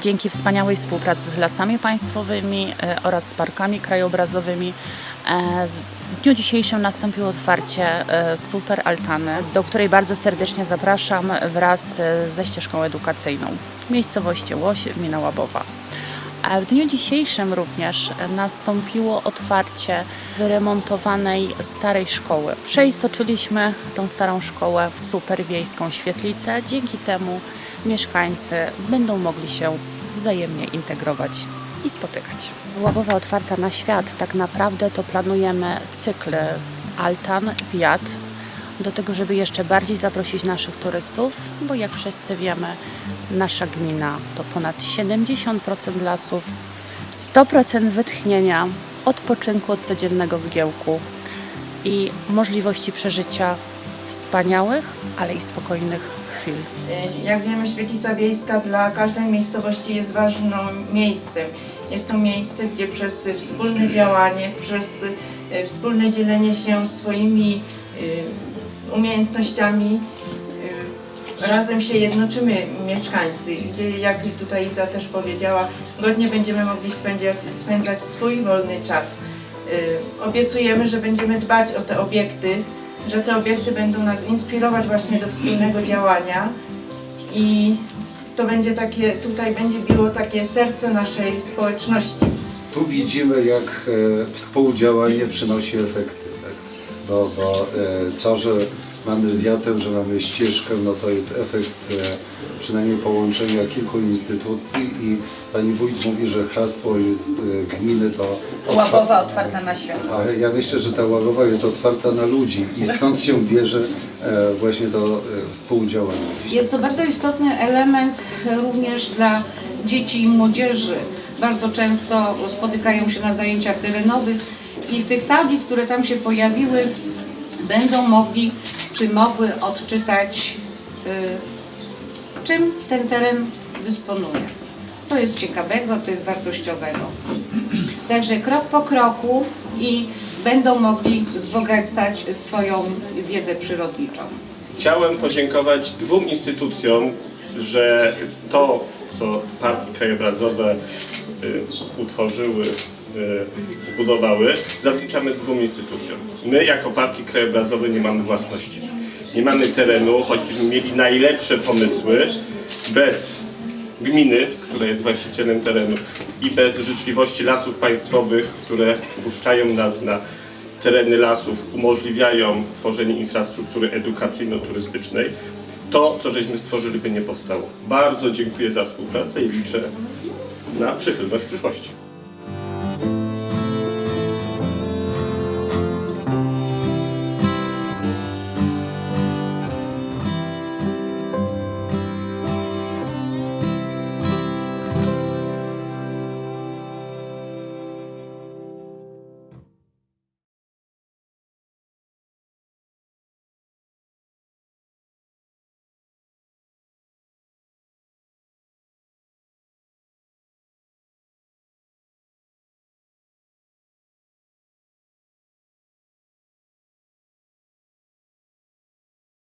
Dzięki wspaniałej współpracy z lasami państwowymi e, oraz z parkami krajobrazowymi e, w dniu dzisiejszym nastąpiło otwarcie e, super altany, do której bardzo serdecznie zapraszam wraz ze ścieżką edukacyjną w miejscowości Łoś, gmina Łabowa. A w dniu dzisiejszym również nastąpiło otwarcie wyremontowanej starej szkoły. Przeistoczyliśmy tą starą szkołę w super wiejską świetlicę. Dzięki temu mieszkańcy będą mogli się wzajemnie integrować i spotykać. Łabowa otwarta na świat. Tak naprawdę to planujemy cykl altan, wiat, do tego, żeby jeszcze bardziej zaprosić naszych turystów, bo jak wszyscy wiemy, nasza gmina to ponad 70% lasów, 100% wytchnienia, odpoczynku od codziennego zgiełku i możliwości przeżycia wspaniałych, ale i spokojnych chwil. Jak wiemy, świetlica wiejska dla każdej miejscowości jest ważnym miejscem. Jest to miejsce, gdzie przez wspólne działanie, przez e, wspólne dzielenie się swoimi e, umiejętnościami e, razem się jednoczymy mieszkańcy, gdzie jak tutaj Iza też powiedziała, godnie będziemy mogli spędzać, spędzać swój wolny czas. Obiecujemy, że będziemy dbać o te obiekty, że te obiekty będą nas inspirować właśnie do wspólnego działania i to będzie takie, tutaj będzie biło takie serce naszej społeczności. Tu widzimy, jak e, współdziałanie przynosi efekty. Tak? Bo, bo e, to, że mamy wiatę, że mamy ścieżkę, no to jest efekt e, przynajmniej połączenia kilku instytucji i pani wójt mówi, że hasło jest e, gminy to Łabowa otwarta na świat. A ja myślę, że ta łagowa jest otwarta na ludzi i stąd się bierze e, właśnie to współdziałanie. Jest to bardzo istotny element również dla dzieci i młodzieży. Bardzo często spotykają się na zajęciach terenowych i z tych tablic, które tam się pojawiły, będą mogli czy mogły odczytać, y, czym ten teren dysponuje. Co jest ciekawego, co jest wartościowego. Także krok po kroku i będą mogli wzbogacać swoją wiedzę przyrodniczą. Chciałem podziękować dwóm instytucjom, że to, co parki krajobrazowe y, utworzyły, zbudowały, zawdzięczamy dwóm instytucjom. My jako parki krajobrazowe nie mamy własności. Nie mamy terenu, choćbyśmy mieli najlepsze pomysły, bez gminy, która jest właścicielem terenu i bez życzliwości lasów państwowych, które puszczają nas na tereny lasów, umożliwiają tworzenie infrastruktury edukacyjno-turystycznej, to, co żeśmy stworzyli, by nie powstało. Bardzo dziękuję za współpracę i liczę na przychylność w przyszłości.